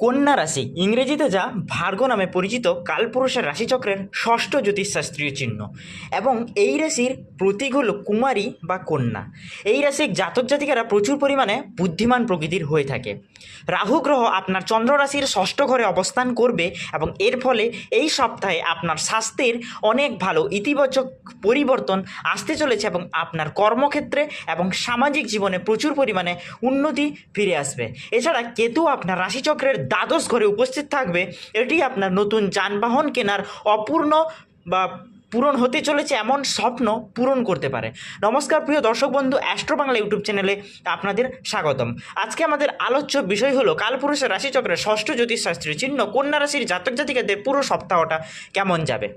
কন্যা রাশি, ইংরেজিতে যা ভার্গ নামে পরিচিত কালপুরুষের রাশিচক্রের ষষ্ঠ জ্যোতিষশাস্ত্রীয় চিহ্ন। এবং এই রাশির প্রতীক হল কুমারী বা কন্যা। এই রাশির জাতক জাতিকারা প্রচুর পরিমাণে বুদ্ধিমান প্রকৃতির হয়ে থাকে। রাহু গ্রহ আপনার চন্দ্র রাশির ষষ্ঠ ঘরে অবস্থান করবে এবং এর ফলে এই সপ্তাহে আপনার স্বাস্থ্যের অনেক ভালো ইতিবাচক পরিবর্তন আসতে চলেছে এবং আপনার কর্মক্ষেত্রে এবং সামাজিক জীবনে প্রচুর পরিমাণে উন্নতি ফিরে আসবে। এছাড়া কেতু আপনার রাশিচক্রের দ্বাদশ ঘরে উপস্থিত থাকবে, এটি আপনার নতুন যানবাহন কেনার অপূর্ণ বা পূরণ হতে চলেছে এমন স্বপ্ন পূরণ করতে পারে। নমস্কার প্রিয় দর্শক বন্ধু অ্যাস্ট্রো বাংলা ইউটিউব চ্যানেলে আপনাদের স্বাগতম। আজকে আমাদের আলোচ্য বিষয় হলো কালপুরুষের রাশিচক্রের ষষ্ঠ জ্যোতিষশাস্ত্রীয় চিহ্ন, কন্যা রাশির জাতক জাতিকাদের পুরো সপ্তাহটা কেমন যাবে?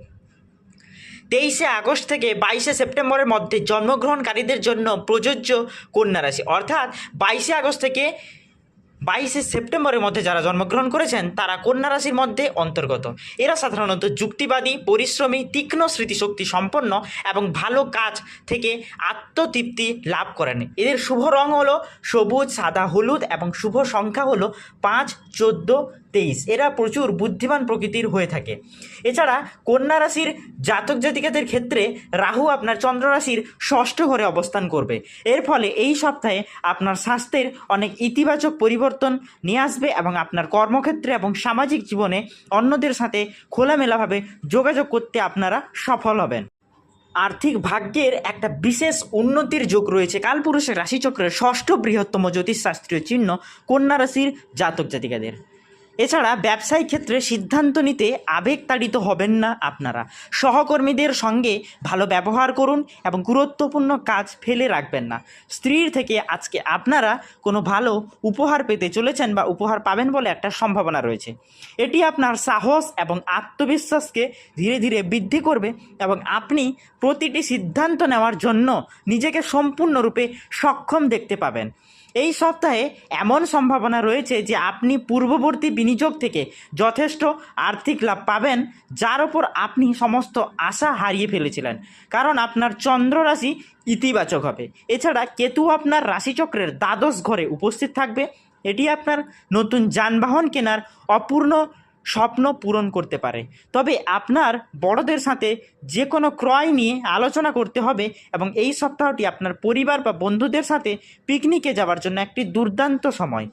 তেইশে আগস্ট থেকে বাইশে সেপ্টেম্বরের মধ্যে জন্মগ্রহণকারীদের জন্য প্রযোজ্য কন্যা রাশি। অর্থাৎ বাইশে আগস্ট থেকে বাইশে সেপ্টেম্বরের মধ্যে যারা জন্মগ্রহণ করেছেন, তারা কন্যা রাশির মধ্যে অন্তর্গত। এরা সাধারণত যুক্তিবাদী, পরিশ্রমী, তীক্ষ্ণ স্মৃতিশক্তি সম্পন্ন এবং ভালো কাজ থেকে আত্মতৃপ্তি লাভ করেন। এদের শুভ রং হলো সবুজ, সাদা, হলুদ এবং শুভ সংখ্যা হলো পাঁচ, চোদ্দ তেইশ। এরা প্রচুর বুদ্ধিমান প্রকৃতির হয়ে থাকে। এছাড়া কন্যা রাশির জাতক জাতিকাদের ক্ষেত্রে রাহু আপনার চন্দ্র রাশির ষষ্ঠ ঘরে অবস্থান করবে। এর ফলে এই সপ্তাহে আপনার স্বাস্থ্যের অনেক ইতিবাচক পরিবর্তন নিয়ে আসবে এবং আপনার কর্মক্ষেত্রে এবং সামাজিক জীবনে অন্যদের সাথে খোলামেলাভাবে যোগাযোগ করতে আপনারা সফল হবেন। আর্থিক ভাগ্যের একটা বিশেষ উন্নতির যোগ রয়েছে। কালপুরুষের রাশিচক্রের ষষ্ঠ বৃহত্তম জ্যোতিষশাস্ত্রীয় চিহ্ন কন্যা রাশির জাতক জাতিকাদের। এছাড়া ব্যবসায়িক ক্ষেত্রে সিদ্ধান্ত নিতে আবেগতাড়িত হবেন না আপনারা। সহকর্মীদের সঙ্গে ভালো ব্যবহার করুন এবং গুরুত্বপূর্ণ কাজ ফেলে রাখবেন না। স্ত্রীর থেকে আজকে আপনারা কোনো ভালো উপহার পেতে চলেছেন বা উপহার পাবেন বলে একটা সম্ভাবনা রয়েছে। এটি আপনার সাহস এবং আত্মবিশ্বাসকে ধীরে ধীরে বৃদ্ধি করবে এবং আপনি প্রতিটি সিদ্ধান্ত নেওয়ার জন্য নিজেকে সম্পূর্ণরূপে সক্ষম দেখতে পাবেন। এই সপ্তাহে এমন সম্ভাবনা রয়েছে যে আপনি পূর্ববর্তী বিনিয়োগ থেকে যথেষ্ট আর্থিক লাভ পাবেন, যার ওপর আপনি সমস্ত আশা হারিয়ে ফেলেছিলেন। কারণ আপনার চন্দ্র রাশি ইতিবাচক হবে। এছাড়া কেতু আপনার রাশিচক্রের দ্বাদশ ঘরে উপস্থিত থাকবে। এটি আপনার নতুন যানবাহন কেনার অপূর্ণ স্বপ্ন পূরণ করতে পারে। তবে আপনার বড়দের সাথে যে কোনো ক্রয় নিয়ে আলোচনা করতে হবে এবং এই সপ্তাহটি আপনার পরিবার বা বন্ধুদের সাথে পিকনিকে যাওয়ার জন্য একটি দুর্দান্ত সময়।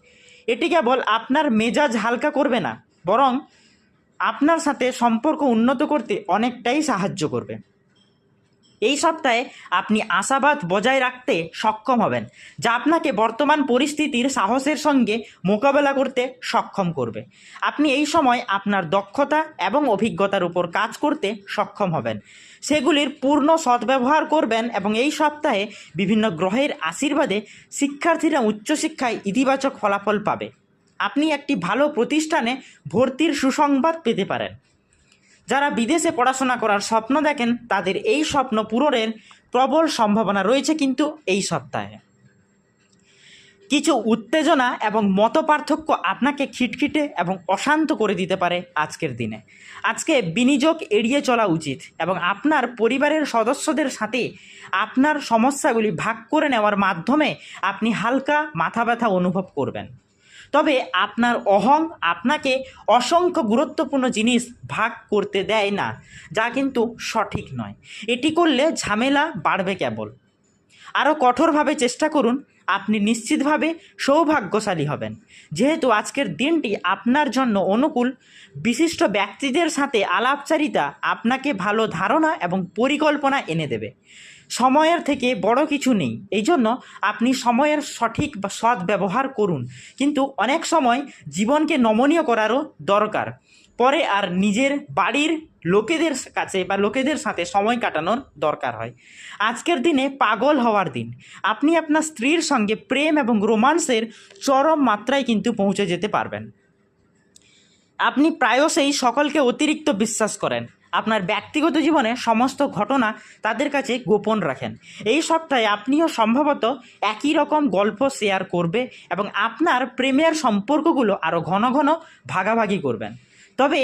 এটি কেবল আপনার মেজাজ হালকা করবে না, বরং আপনার সাথে সম্পর্ক উন্নত করতে অনেকটাই সাহায্য করবে। এই সপ্তাহে আপনি আশাবাদ বজায় রাখতে সক্ষম হবেন, যা আপনাকে বর্তমান পরিস্থিতির সাহসের সঙ্গে মোকাবেলা করতে সক্ষম করবে। আপনি এই সময় আপনার দক্ষতা এবং অভিজ্ঞতার উপর কাজ করতে সক্ষম হবেন। সেগুলির পূর্ণ সদ্ব্যবহার করবেন এবং এই সপ্তাহে বিভিন্ন গ্রহের আশীর্বাদে শিক্ষার্থীরা উচ্চশিক্ষায় ইতিবাচক ফলাফল পাবে। আপনি একটি ভালো প্রতিষ্ঠানে ভর্তির সুসংবাদ পেতে পারেন। যারা বিদেশে পড়াশোনা করার স্বপ্ন দেখেন, তাদের এই স্বপ্ন পূরণের প্রবল সম্ভাবনা রয়েছে কিন্তু এই সপ্তাহে। কিছু উত্তেজনা এবং মতপার্থক্য আপনাকে খিটখিটে এবং অশান্ত করে দিতে পারে আজকের দিনে। আজকে বিনিয়োগ এড়িয়ে চলা উচিত এবং আপনার পরিবারের সদস্যদের সাথে আপনার সমস্যাগুলি ভাগ করে নেওয়ার মাধ্যমে আপনি হালকা মাথা ব্যথা অনুভব করবেন। তবে আপনার অহং আপনাকে অসংখ্য গুরুত্বপূর্ণ জিনিস ভাগ করতে দেয় না, যা কিন্তু সঠিক নয়। এটি করলে ঝামেলা বাড়বে কেবল। আরও কঠোরভাবে চেষ্টা করুন। আপনি নিশ্চিতভাবে সৌভাগ্যশালী হবেন। যেহেতু আজকের দিনটি আপনার জন্য অনুকূল, বিশিষ্ট ব্যক্তিদের সাথে আলাপচারিতা আপনাকে ভালো ধারণা এবং পরিকল্পনা এনে দেবে। সময়ের থেকে বড় কিছু নেই এই জন্য আপনি সময়ের সঠিক বা সৎ ব্যবহার করুন। কিন্তু অনেক সময় জীবনকে নমনীয় করারও দরকার। পরে আর নিজের বাড়ির লোকেদের কাছে বা লোকেদের সাথে সময় কাটানোর দরকার হয়। আজকের দিনে পাগল হওয়ার দিন। আপনি আপনার স্ত্রীর সঙ্গে প্রেম এবং রোমান্সের চরম মাত্রায় কিন্তু পৌঁছে যেতে পারবেন। আপনি প্রায়শই সকলকে অতিরিক্ত বিশ্বাস করেন। আপনার ব্যক্তিগত জীবনে সমস্ত ঘটনা তাদের কাছে গোপন রাখেন। এই সপ্তাহে আপনিও সম্ভবত একই রকম গল্প শেয়ার করবে এবং আপনার প্রেমের সম্পর্কগুলো আরও ঘন ঘন ভাগাভাগি করবেন। তবে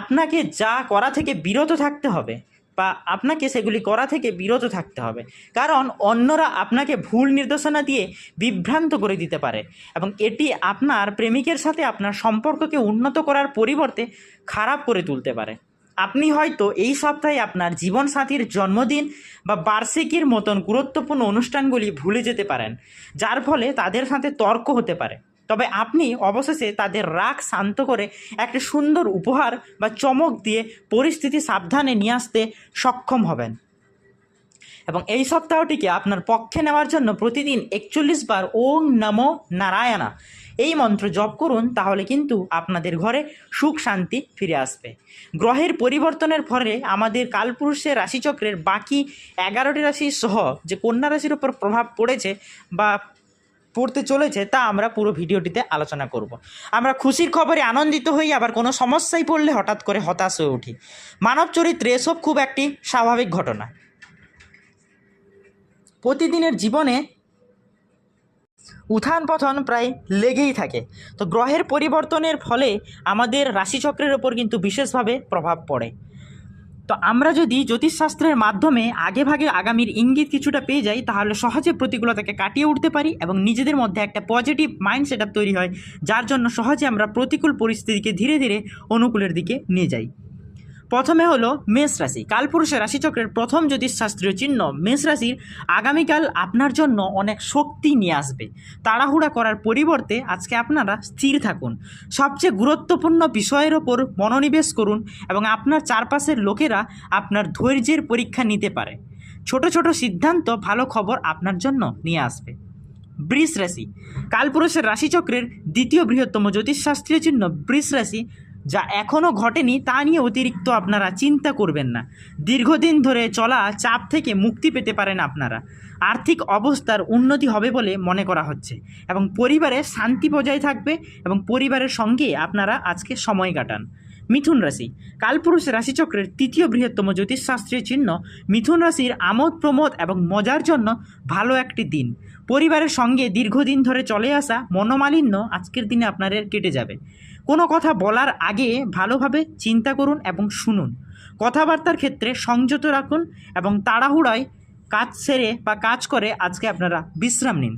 আপনাকে যা করা থেকে বিরত থাকতে হবে বা আপনাকে সেগুলি করা থেকে বিরত থাকতে হবে। কারণ অন্যরা আপনাকে ভুল নির্দেশনা দিয়ে বিভ্রান্ত করে দিতে পারে এবং এটি আপনার প্রেমিকের সাথে আপনার সম্পর্ককে উন্নত করার পরিবর্তে খারাপ করে তুলতে পারে। আপনি হয়তো এই সপ্তাহে আপনার জীবনসাথীর জন্মদিন বা বার্ষিকীর মতন গুরুত্বপূর্ণ অনুষ্ঠানগুলি ভুলে যেতে পারেন, যার ফলে তাদের সাথে তর্ক হতে পারে। তবে আপনি অবশেষে তাদের রাগ শান্ত করে একটি সুন্দর উপহার বা চমক দিয়ে পরিস্থিতি সাবধানে নিয়ে আসতে সক্ষম হবেন। এবং এই সপ্তাহটিকে আপনার পক্ষে নেওয়ার জন্য প্রতিদিন একচল্লিশ বার ওং নমো নারায়ণা এই মন্ত্র জপ করুন, তাহলে কিন্তু আপনাদের ঘরে সুখ শান্তি ফিরে আসবে। গ্রহের পরিবর্তনের ফলে আমাদের কালপুরুষের রাশিচক্রের বাকি এগারোটি রাশি সহ যে কন্যা রাশির উপর প্রভাব পড়েছে বা পড়তে চলেছে, তা আমরা পুরো ভিডিওটিতে আলোচনা করব। আমরা খুশির খবরে আনন্দিত হই, আবার কোনো সমস্যায় পড়লে হঠাৎ করে হতাশ হয়ে উঠি। মানব চরিত্রে এসব খুব একটি স্বাভাবিক ঘটনা। প্রতিদিনের জীবনে উত্থান পতন প্রায় লেগেই থাকে। তো গ্রহের পরিবর্তনের ফলে আমাদের রাশিচক্রের ওপর কিন্তু বিশেষভাবে প্রভাব পড়ে। তো আমরা যদি জ্যোতিষশাস্ত্রের মাধ্যমে আগেভাগে আগামীর ইঙ্গিত কিছুটা পেয়ে যাই, তাহলে সহজে প্রতিকূলতাকে কাটিয়ে উঠতে পারি এবং নিজেদের মধ্যে একটা পজিটিভ মাইন্ড সেট তৈরি হয়, যার জন্য সহজে আমরা প্রতিকূল পরিস্থিতিকে ধীরে ধীরে অনুকূলের দিকে নিয়ে যাই। প্রথমে হলো মেষ রাশি। কালপুরুষের রাশিচক্রের প্রথম জ্যোতিষশাস্ত্রীয় চিহ্ন মেষ রাশির। আগামীকাল আপনার জন্য অনেক শক্তি নিয়ে আসবে। তাড়াহুড়া করার পরিবর্তে আজকে আপনারা স্থির থাকুন। সবচেয়ে গুরুত্বপূর্ণ বিষয়ের ওপর মনোনিবেশ করুন এবং আপনার চারপাশের লোকেরা আপনার ধৈর্যের পরীক্ষা নিতে পারে। ছোট ছোট সিদ্ধান্ত ভালো খবর আপনার জন্য নিয়ে আসবে। বৃষ রাশি। কালপুরুষের রাশিচক্রের দ্বিতীয় বৃহত্তম জ্যোতিষশাস্ত্রীয় চিহ্ন বৃষ রাশি। যা এখনও ঘটেনি তা নিয়ে অতিরিক্ত আপনারা চিন্তা করবেন না। দীর্ঘদিন ধরে চলা চাপ থেকে মুক্তি পেতে পারেন আপনারা। আর্থিক অবস্থার উন্নতি হবে বলে মনে করা হচ্ছে এবং পরিবারে শান্তি বজায় থাকবে এবং পরিবারের সঙ্গে আপনারা আজকে সময় কাটান। মিথুন রাশি, কালপুরুষ রাশিচক্রের তৃতীয় বৃহত্তম জ্যোতিষশাস্ত্রীয় চিহ্ন। মিথুন রাশির আমোদ প্রমোদ এবং মজার জন্য ভালো একটি দিন। পরিবারের সঙ্গে দীর্ঘদিন ধরে চলে আসা মনোমালিন্য আজকের দিনে আপনার কেটে যাবে। কোনো কথা বলার আগে ভালোভাবে চিন্তা করুন এবং শুনুন। কথাবার্তার ক্ষেত্রে সংযত রাখুন এবং তাড়াহুড়ায় কাজ সেরে বা কাজ করে আজকে আপনারা বিশ্রাম নিন।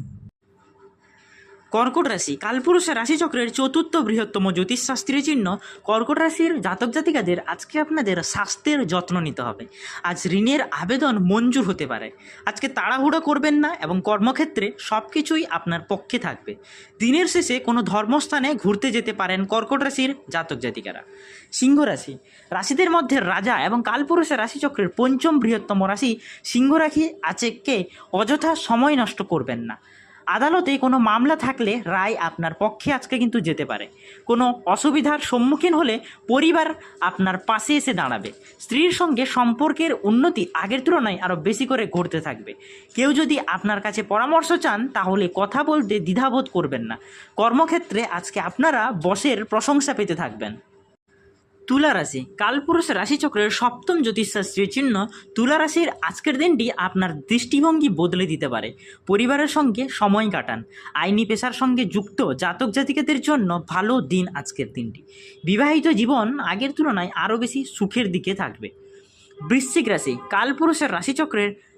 কর্কট রাশি। কালপুরুষের রাশিচক্রের চতুর্থ বৃহত্তম জ্যোতিষশাস্ত্রীয় চিহ্ন কর্কট রাশির জাতক জাতিকাদের আজকে আপনাদের স্বাস্থ্যের যত্ন নিতে হবে। আজ ঋণের আবেদন মঞ্জুর হতে পারে। আজকে তাড়াহুড়ো করবেন না এবং কর্মক্ষেত্রে সব কিছুই আপনার পক্ষে থাকবে। দিনের শেষে কোনো ধর্মস্থানে ঘুরতে যেতে পারেন কর্কট রাশির জাতক জাতিকারা। সিংহ রাশি। রাশিদের মধ্যে রাজা এবং কালপুরুষের রাশিচক্রের পঞ্চম বৃহত্তম রাশি সিংহ রাশি আজকে অযথা সময় নষ্ট করবেন না। আদালতে কোনো মামলা থাকলে রায় আপনার পক্ষে আজকে কিন্তু যেতে পারে। কোনো অসুবিধার সম্মুখীন হলে পরিবার আপনার পাশে এসে দাঁড়াবে। স্ত্রীর সঙ্গে সম্পর্কের উন্নতি আগের তুলনায় আরও বেশি করে ঘটতে থাকবে। কেউ যদি আপনার কাছে পরামর্শ চান, তাহলে কথা বলতে দ্বিধাবোধ করবেন না। কর্মক্ষেত্রে আজকে আপনারা বসের প্রশংসা পেতে থাকবেন। তুলা রাশি কালপুরুষ রাশিচক্রের সপ্তম জ্যোতিষশাস্ত্রীয় চিহ্ন তুলা রাশির আজকের দিনটি আপনার দৃষ্টিভঙ্গি বদলে দিতে পারে। পরিবারের সঙ্গে সময় কাটান। আইনি পেশার সঙ্গে যুক্ত জাতক জাতিকাদের জন্য ভালো দিন আজকের দিনটি। বিবাহিত জীবন আগের তুলনায় আরও বেশি সুখের দিকে থাকবে। বৃশ্চিক রাশি। কালপুরুষের রাশিচক্রের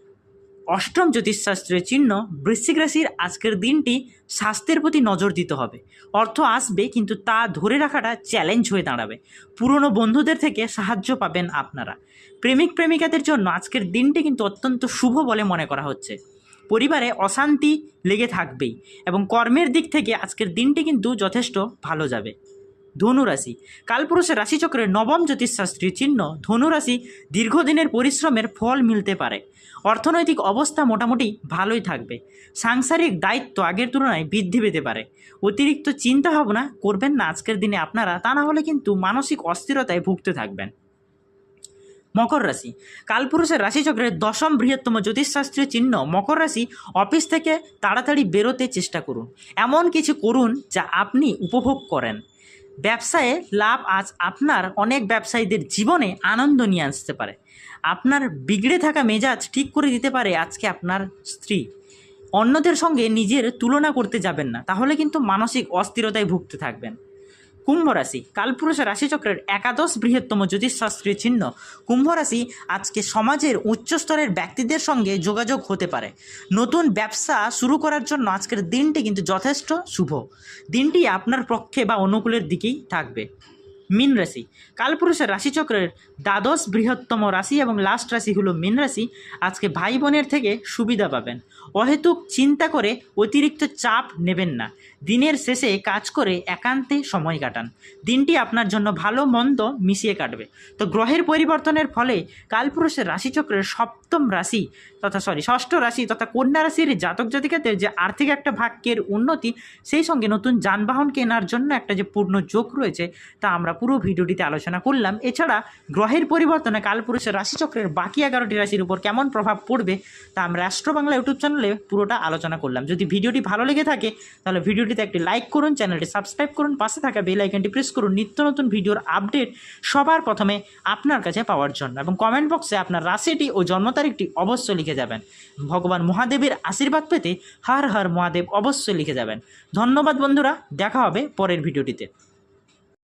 অষ্টম জ্যোতিষশাস্ত্রের চিহ্ন বৃশ্চিক রাশির আজকের দিনটি স্বাস্থ্যের প্রতি নজর দিতে হবে। অর্থ আসবে, কিন্তু তা ধরে রাখাটা চ্যালেঞ্জ হয়ে দাঁড়াবে। পুরনো বন্ধুদের থেকে সাহায্য পাবেন আপনারা। প্রেমিক প্রেমিকাদের জন্য আজকের দিনটি কিন্তু অত্যন্ত শুভ বলে মনে করা হচ্ছে। পরিবারে অশান্তি লেগে থাকবেই এবং কর্মের দিক থেকে আজকের দিনটি কিন্তু যথেষ্ট ভালো যাবে। ধনুরাশি। কালপুরুষের রাশিচক্রের নবম জ্যোতিষশাস্ত্রীয় চিহ্ন ধনুরাশি দীর্ঘদিনের পরিশ্রমের ফল মিলতে পারে। অর্থনৈতিক অবস্থা মোটামুটি ভালোই থাকবে। সাংসারিক দায়িত্ব আগের তুলনায় বৃদ্ধি পেতে পারে। অতিরিক্ত চিন্তা ভাবনা করবেন না আজকের দিনে আপনারা, তা না হলে কিন্তু মানসিক অস্থিরতায় ভুগতে থাকবেন। মকর রাশি। কালপুরুষের রাশিচক্রের দশম বৃহত্তম জ্যোতিষশাস্ত্রীয় চিহ্ন মকর রাশি অফিস থেকে তাড়াতাড়ি বেরোতে চেষ্টা করুন। এমন কিছু করুন যা আপনি উপভোগ করেন। ব্যবসায়ে লাভ আজ আপনার অনেক ব্যবসায়ীদের জীবনে আনন্দ নিয়ে আসতে পারে। আপনার বিগড়ে থাকা মেজাজ ঠিক করে দিতে পারে আজকে আপনার স্ত্রী। অন্যদের সঙ্গে নিজের তুলনা করতে যাবেন না, তাহলে কিন্তু মানসিক অস্থিরতায় ভুগতে থাকবেন। কুম্ভ রাশি কালপুরুষের রাশিচক্রের একাদশ বৃহত্তম জ্যোতিষশাস্ত্রীয় চিহ্ন। কুম্ভ রাশি আজকে সমাজের উচ্চস্তরের ব্যক্তিদের সঙ্গে যোগাযোগ হতে পারে। নতুন ব্যবসা শুরু করার জন্য আজকের দিনটি কিন্তু যথেষ্ট শুভ। দিনটি আপনার পক্ষে বা অনুকূলের দিকেই থাকবে। মীন রাশি কালপুরুষের রাশিচক্রের দ্বাদশ বৃহত্তম রাশি এবং লাস্ট রাশি হলো মীন রাশি। আজকে ভাই বোনের থেকে সুবিধা পাবেন। অহেতুক চিন্তা করে অতিরিক্ত চাপ নেবেন না। দিনের শেষে কাজ করে একান্তে সময় কাটান। দিনটি আপনার জন্য ভালো মন্দ মিশিয়ে কাটবে। তো গ্রহের পরিবর্তনের ফলে কালপুরুষের রাশিচক্রের সপ্তম রাশি তথা সরি ষষ্ঠ রাশি তথা কন্যা রাশির জাতক জাতিকাদের যে আর্থিক একটা ভাগ্যের উন্নতি, সেই সঙ্গে নতুন যানবাহন কেনার জন্য একটা যে পূর্ণ যোগ রয়েছে, তা আমরা পুরো ভিডিওটিতে আলোচনা করলাম। এছাড়া গ্রহের পরিবর্তনে কালপুরুষের রাশিচক্রের বাকি এগারোটি রাশির উপর কেমন প্রভাব পড়বে, তা আমরা রাষ্ট্র বাংলা ইউটিউব চ্যানেলে পুরোটা আলোচনা করলাম। যদি ভিডিওটি ভালো লেগে থাকে, তাহলে ভিডিওটিতে একটি লাইক করুন, চ্যানেলটি সাবস্ক্রাইব করুন, পাশে থাকা বেল আইকনটি প্রেস করুন, নিত্য নতুন ভিডিওর আপডেট সবার প্রথমে আপনার কাছে পাওয়ার জন্য। এবং কমেন্ট বক্সে আপনার রাশিটি ও জন্ম তারিখটি অবশ্যই লিখে যাবেন। ভগবান মহাদেবের আশীর্বাদ পেতে হর হর মহাদেব অবশ্যই লিখে যাবেন। ধন্যবাদ বন্ধুরা, দেখা হবে পরের ভিডিওটিতে।